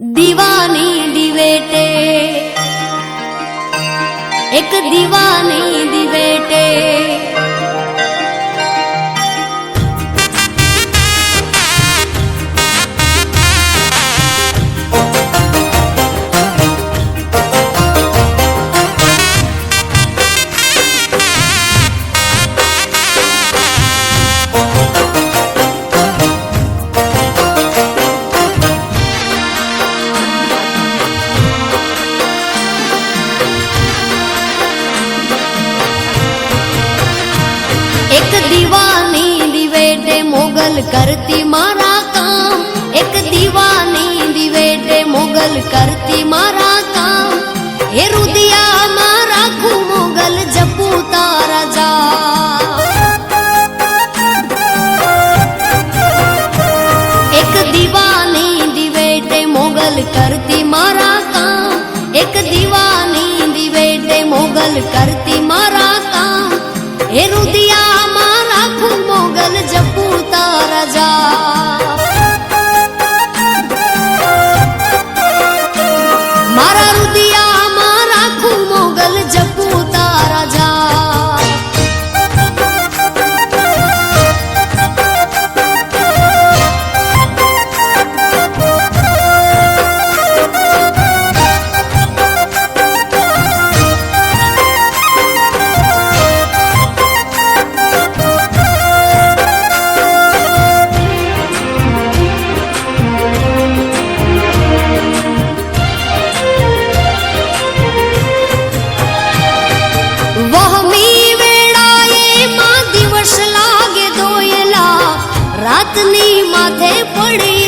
દીવાની દિવેટે. એક દીવાની દિવેટે. દીવાની દિવેટે મોગલ કરતી મારા કામ. એક દીવાની દિવેટે મોગલ કરતી મારા કામ. હે રુદિયામાં રાખું મોગલ જપું તારા જા એક દીવાની દિવેટે મોગલ કરતી મારા કામ. એક દીવાની દિવેટે મોગલ કરતી ಮಾಡಿ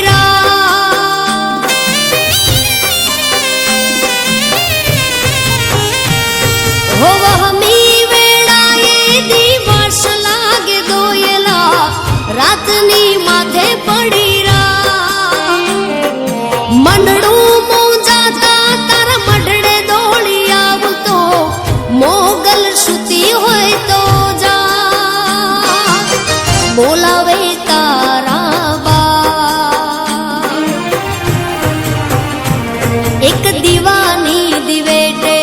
એક દીવાની દિવેટે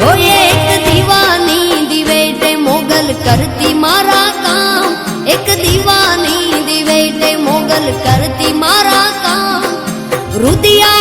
હોય એક દીવાની દિવેટે મોગલ કરતી મારા કામ એક દીવાની દિવેટે મોગલ કરતી મારા કામ રુદિયામાં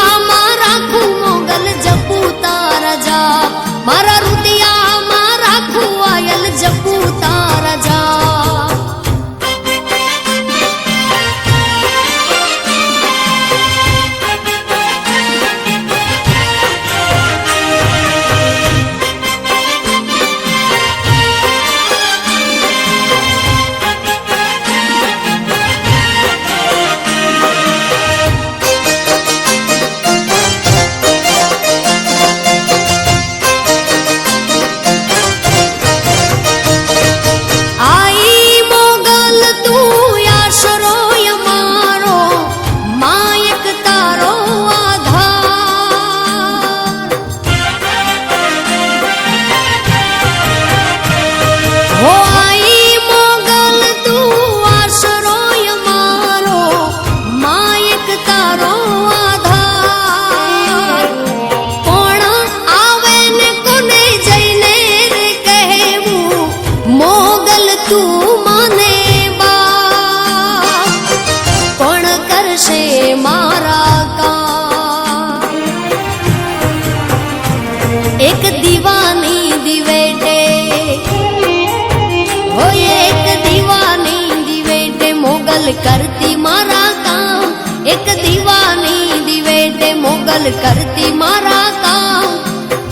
મોગલ કરતી મારા કામ. એક દીવાની દિવેટે મોગલ કરતી મારા કામ.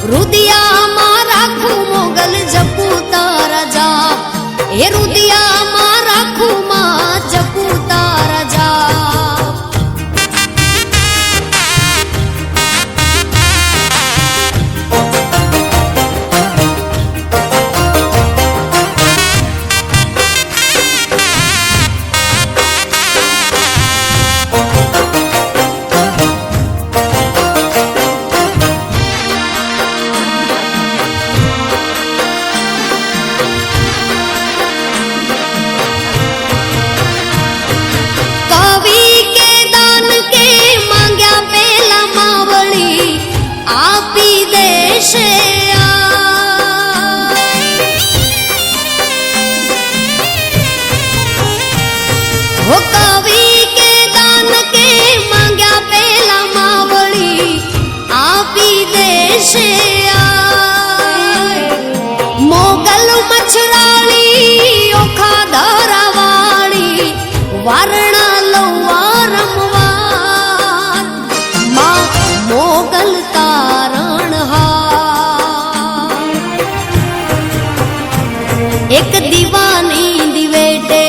રુદિયામાં વારણા લવા રમવાર. માં મોગલ તારણ એક દીવાની દિવેટે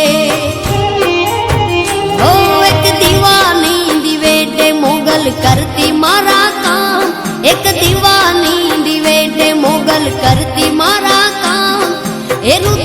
ઓ એક દીવાની દિવેટે મોગલ કરતી મારા કામ. એક દીવાની દિવેટે મોગલ કરતી મારા કામ. એનું